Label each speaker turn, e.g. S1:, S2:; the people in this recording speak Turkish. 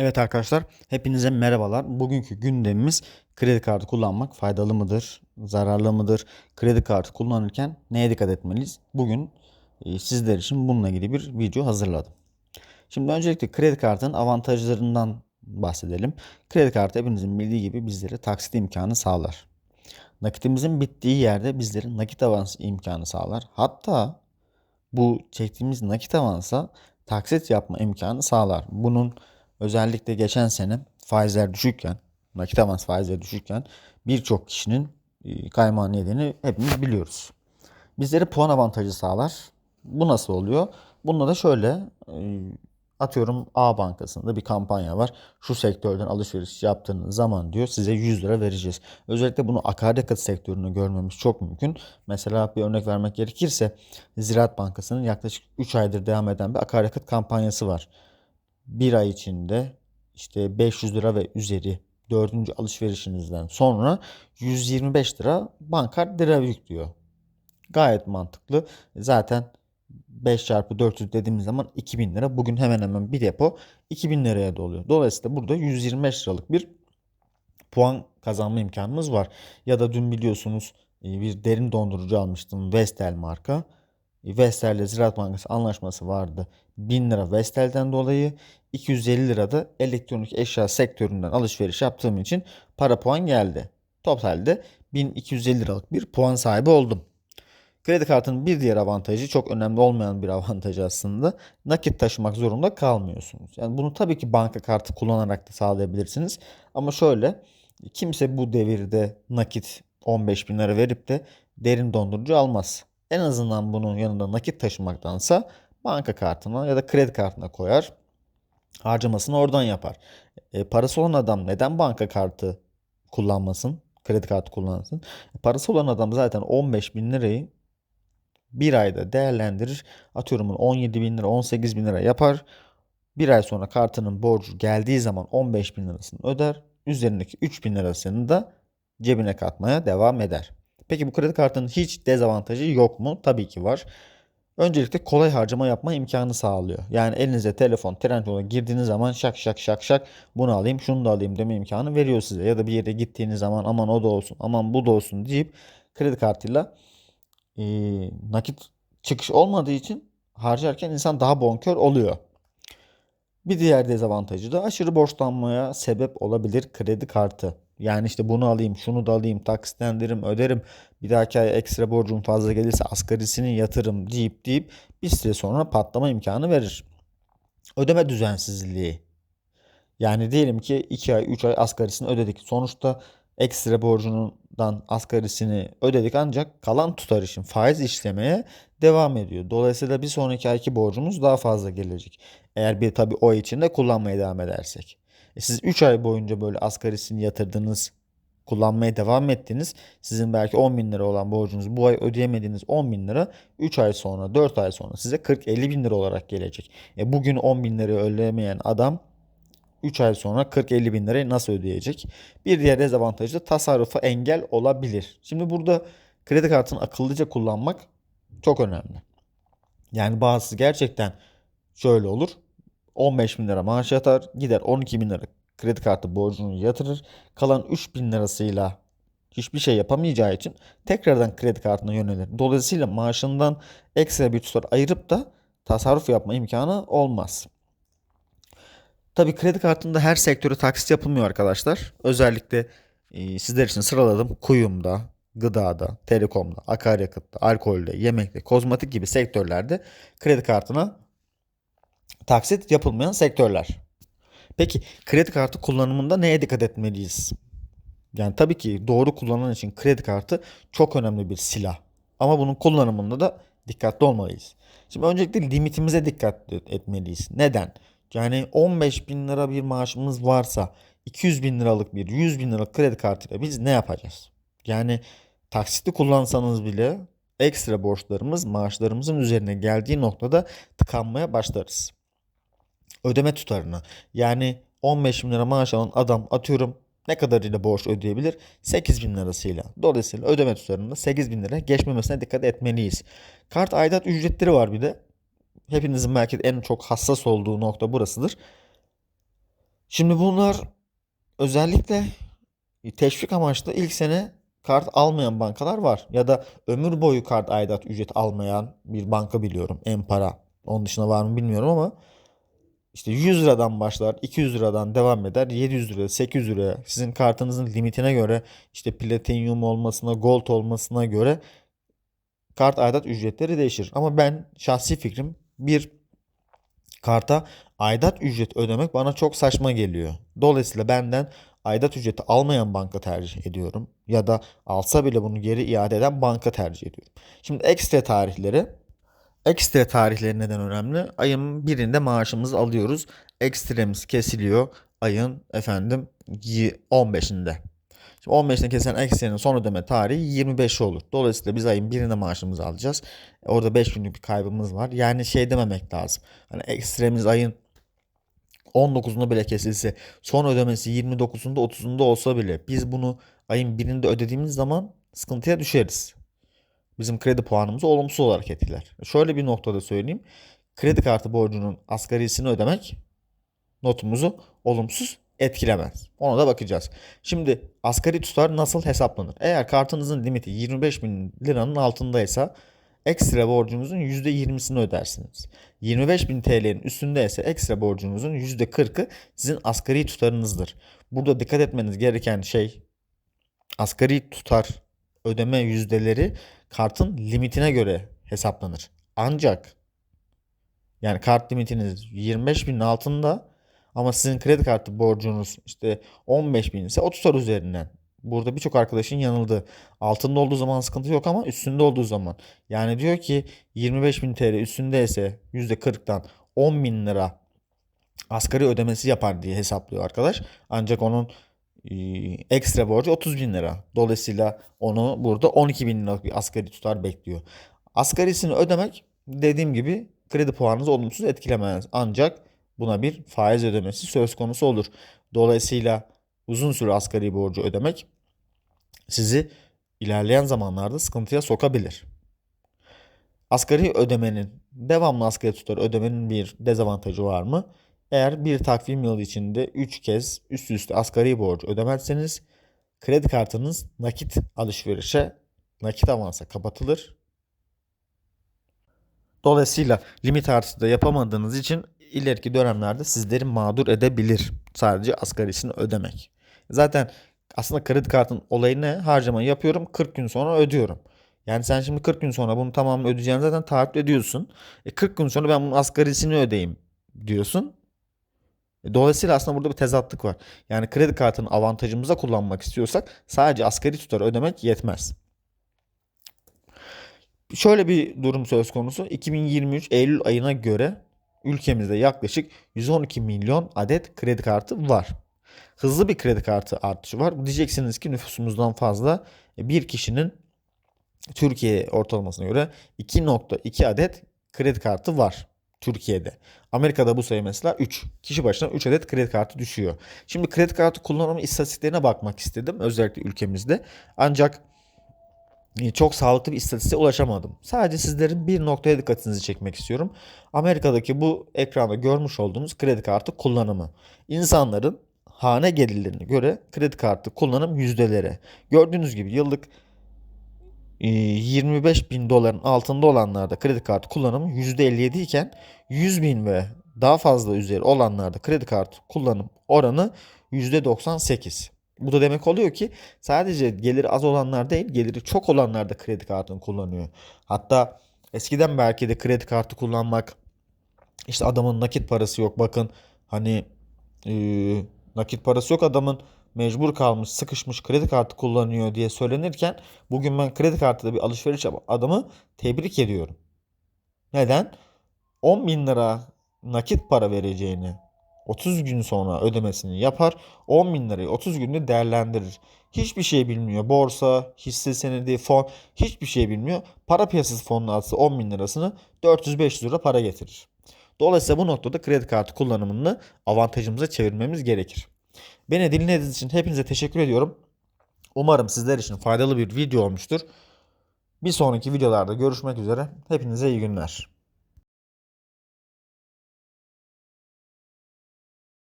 S1: Evet arkadaşlar, hepinize merhabalar. Bugünkü gündemimiz kredi kartı kullanmak faydalı mıdır, zararlı mıdır? Kredi kartı kullanırken neye dikkat etmeliyiz? Bugün e, sizler için bununla ilgili bir video hazırladım. Şimdi öncelikle kredi kartının avantajlarından bahsedelim. Kredi kartı hepinizin bildiği gibi bizlere taksit imkanı sağlar. Nakitimizin bittiği yerde bizlere nakit avans imkanı sağlar. Hatta bu çektiğimiz nakit avansa taksit yapma imkanı sağlar. Bunun özellikle geçen sene faizler düşükken, nakit avans faizleri düşükken birçok kişinin e, kaymağını yediğini hepimiz biliyoruz. Bizlere puan avantajı sağlar. Bu nasıl oluyor? Bunda da şöyle e, atıyorum A bankasında bir kampanya var. Şu sektörden alışveriş yaptığınız zaman diyor size 100 lira vereceğiz. Özellikle bunu akaryakıt sektörünü görmemiz çok mümkün. Mesela bir örnek vermek gerekirse Ziraat Bankası'nın yaklaşık 3 aydır devam eden bir akaryakıt kampanyası var. Bir ay içinde işte 500 lira ve üzeri dördüncü alışverişinizden sonra 125 lira bankart lira yüklüyor. Gayet mantıklı. Zaten 5 çarpı 400 dediğimiz zaman 2000 lira. Bugün hemen hemen bir depo 2000 liraya doluyor. Dolayısıyla burada 125 liralık bir puan kazanma imkanımız var. Ya da dün biliyorsunuz e, bir derin dondurucu almıştım Vestel marka. E, Vestel ile Ziraat Bankası anlaşması vardı. 1000 lira Vestel'den dolayı 250 lira da elektronik eşya sektöründen alışveriş yaptığım için para puan geldi. Totalde 1250 liralık bir puan sahibi oldum. Kredi kartının bir diğer avantajı çok önemli olmayan bir avantajı aslında. Nakit taşımak zorunda kalmıyorsunuz. Yani bunu tabii ki banka kartı kullanarak da sağlayabilirsiniz. Ama şöyle kimse bu devirde nakit 15 bin lira verip de derin dondurucu almaz. En azından bunun yanında nakit taşımaktansa banka kartına ya da kredi kartına koyar. Harcamasını oradan yapar. E, parası olan adam neden banka kartı kullanmasın? Kredi kartı kullansın. E, parası olan adam zaten 15 bin lirayı bir ayda değerlendirir. Atıyorum 17 bin lira 18 bin lira yapar. Bir ay sonra kartının borcu geldiği zaman 15 bin lirasını öder. Üzerindeki 3 bin lirasını da cebine katmaya devam eder. Peki bu kredi kartının hiç dezavantajı yok mu? Tabii ki var. Öncelikle kolay harcama yapma imkanı sağlıyor. Yani elinize telefon, Trendyol'a girdiğiniz zaman şak şak şak şak bunu alayım, şunu da alayım deme imkanı veriyor size. Ya da bir yere gittiğiniz zaman aman o da olsun, aman bu da olsun deyip kredi kartıyla e, nakit çıkış olmadığı için harcarken insan daha bonkör oluyor. Bir diğer dezavantajı da aşırı borçlanmaya sebep olabilir kredi kartı. Yani işte bunu alayım, şunu da alayım, taksitlendiririm, öderim. Bir dahaki ay ekstra borcum fazla gelirse asgarisini yatırım deyip deyip bir süre sonra patlama imkanı verir. Ödeme düzensizliği. Yani diyelim ki 2 ay 3 ay asgarisini ödedik. Sonuçta ekstra borcundan asgarisini ödedik ancak kalan tutar için faiz işlemeye devam ediyor. Dolayısıyla bir sonraki ayki borcumuz daha fazla gelecek. Eğer bir tabi o içinde kullanmaya devam edersek. E siz 3 ay boyunca böyle asgarisini yatırdınız, kullanmaya devam ettiniz. Sizin belki 10 bin lira olan borcunuz bu ay ödeyemediğiniz 10 bin lira 3 ay sonra 4 ay sonra size 40-50 bin lira olarak gelecek. E bugün 10 bin lira ödeyemeyen adam 3 ay sonra 40-50 bin lirayı nasıl ödeyecek? Bir diğer dezavantajı da tasarrufa engel olabilir. Şimdi burada kredi kartını akıllıca kullanmak çok önemli. Yani bazısı gerçekten şöyle olur. 15 bin lira maaş yatar. Gider 12 bin lira kredi kartı borcunu yatırır. Kalan 3 bin lirasıyla hiçbir şey yapamayacağı için tekrardan kredi kartına yönelir. Dolayısıyla maaşından ekstra bir tutar ayırıp da tasarruf yapma imkanı olmaz. Tabii kredi kartında her sektöre taksit yapılmıyor arkadaşlar. Özellikle e, sizler için sıraladım. Kuyumda, gıdada, telekomda, akaryakıtta, alkolde, yemekte, kozmetik gibi sektörlerde kredi kartına taksit yapılmayan sektörler. Peki kredi kartı kullanımında neye dikkat etmeliyiz? Yani tabii ki doğru kullanan için kredi kartı çok önemli bir silah. Ama bunun kullanımında da dikkatli olmalıyız. Şimdi öncelikle limitimize dikkat etmeliyiz. Neden? Yani 15 bin lira bir maaşımız varsa 200 bin liralık bir 100 bin liralık kredi kartıyla biz ne yapacağız? Yani taksitli kullansanız bile ekstra borçlarımız maaşlarımızın üzerine geldiği noktada tıkanmaya başlarız. Ödeme tutarını yani 15 bin lira maaş alan adam atıyorum ne kadarıyla borç ödeyebilir? 8 bin lirasıyla. Dolayısıyla ödeme tutarında 8 bin lira geçmemesine dikkat etmeliyiz. Kart aidat ücretleri var bir de hepinizin belki en çok hassas olduğu nokta burasıdır. Şimdi bunlar özellikle teşvik amaçlı ilk sene kart almayan bankalar var. Ya da ömür boyu kart aidat ücret almayan bir banka biliyorum. En para. Onun dışında var mı bilmiyorum ama işte 100 liradan başlar, 200 liradan devam eder, 700 lira, 800 lira sizin kartınızın limitine göre işte platinum olmasına, gold olmasına göre kart aidat ücretleri değişir. Ama ben şahsi fikrim bir karta aidat ücret ödemek bana çok saçma geliyor. Dolayısıyla benden aidat ücreti almayan banka tercih ediyorum. Ya da alsa bile bunu geri iade eden banka tercih ediyorum. Şimdi ekstra tarihleri Ekstra tarihleri neden önemli? Ayın birinde maaşımızı alıyoruz. Ekstremiz kesiliyor ayın efendim 15'inde. Şimdi 15'inde kesilen ekstrenin son ödeme tarihi 25 olur. Dolayısıyla biz ayın birinde maaşımızı alacağız. Orada 5 günlük bir kaybımız var. Yani şey dememek lazım. Hani ekstremiz ayın 19'unda bile kesilse son ödemesi 29'unda 30'unda olsa bile biz bunu ayın birinde ödediğimiz zaman sıkıntıya düşeriz bizim kredi puanımızı olumsuz olarak etkiler. Şöyle bir noktada söyleyeyim. Kredi kartı borcunun asgarisini ödemek notumuzu olumsuz etkilemez. Ona da bakacağız. Şimdi asgari tutar nasıl hesaplanır? Eğer kartınızın limiti 25 bin liranın altındaysa ekstra borcunuzun %20'sini ödersiniz. 25 bin TL'nin üstünde ise ekstra borcunuzun %40'ı sizin asgari tutarınızdır. Burada dikkat etmeniz gereken şey asgari tutar ödeme yüzdeleri kartın limitine göre hesaplanır. Ancak yani kart limitiniz 25 binin altında ama sizin kredi kartı borcunuz işte 15 bin ise o tutar üzerinden. Burada birçok arkadaşın yanıldı. Altında olduğu zaman sıkıntı yok ama üstünde olduğu zaman. Yani diyor ki 25 bin TL üstündeyse %40'dan 10 bin lira asgari ödemesi yapar diye hesaplıyor arkadaş. Ancak onun ekstra borcu 30 bin lira. Dolayısıyla onu burada 12 bin liralık bir asgari tutar bekliyor. Asgarisini ödemek dediğim gibi kredi puanınızı olumsuz etkilemez. Ancak buna bir faiz ödemesi söz konusu olur. Dolayısıyla uzun süre asgari borcu ödemek sizi ilerleyen zamanlarda sıkıntıya sokabilir. Asgari ödemenin, devamlı asgari tutar ödemenin bir dezavantajı var mı? Eğer bir takvim yılı içinde 3 kez üst üste asgari borcu ödemezseniz kredi kartınız nakit alışverişe, nakit avansa kapatılır. Dolayısıyla limit artışı da yapamadığınız için ileriki dönemlerde sizleri mağdur edebilir. Sadece asgarisini ödemek. Zaten aslında kredi kartın olayı ne? Harcama yapıyorum 40 gün sonra ödüyorum. Yani sen şimdi 40 gün sonra bunu tamamını ödeyeceğini zaten taahhüt ediyorsun. E 40 gün sonra ben bunun asgarisini ödeyeyim diyorsun. Dolayısıyla aslında burada bir tezatlık var. Yani kredi kartını avantajımıza kullanmak istiyorsak sadece asgari tutarı ödemek yetmez. Şöyle bir durum söz konusu. 2023 Eylül ayına göre ülkemizde yaklaşık 112 milyon adet kredi kartı var. Hızlı bir kredi kartı artışı var. Diyeceksiniz ki nüfusumuzdan fazla bir kişinin Türkiye ortalamasına göre 2.2 adet kredi kartı var. Türkiye'de. Amerika'da bu sayı mesela 3. Kişi başına 3 adet kredi kartı düşüyor. Şimdi kredi kartı kullanımı istatistiklerine bakmak istedim. Özellikle ülkemizde. Ancak e, çok sağlıklı bir istatistiğe ulaşamadım. Sadece sizlerin bir noktaya dikkatinizi çekmek istiyorum. Amerika'daki bu ekranda görmüş olduğunuz kredi kartı kullanımı. İnsanların hane gelirlerine göre kredi kartı kullanım yüzdeleri. Gördüğünüz gibi yıllık 25 ee, bin doların altında olanlarda kredi kartı kullanımı %57 iken 100 bin ve daha fazla üzeri olanlarda kredi kartı kullanım oranı %98. Bu da demek oluyor ki sadece geliri az olanlar değil geliri çok olanlar da kredi kartını kullanıyor. Hatta eskiden belki de kredi kartı kullanmak işte adamın nakit parası yok bakın hani e, nakit parası yok adamın mecbur kalmış, sıkışmış kredi kartı kullanıyor diye söylenirken bugün ben kredi kartıyla bir alışveriş adamı tebrik ediyorum. Neden? 10 bin lira nakit para vereceğini 30 gün sonra ödemesini yapar. 10 bin lirayı 30 günde değerlendirir. Hiçbir şey bilmiyor. Borsa, hisse senedi, fon hiçbir şey bilmiyor. Para piyasası fonuna atsa 10 bin lirasını 400-500 lira para getirir. Dolayısıyla bu noktada kredi kartı kullanımını avantajımıza çevirmemiz gerekir. Beni dinlediğiniz için hepinize teşekkür ediyorum. Umarım sizler için faydalı bir video olmuştur. Bir sonraki videolarda görüşmek üzere. Hepinize iyi günler.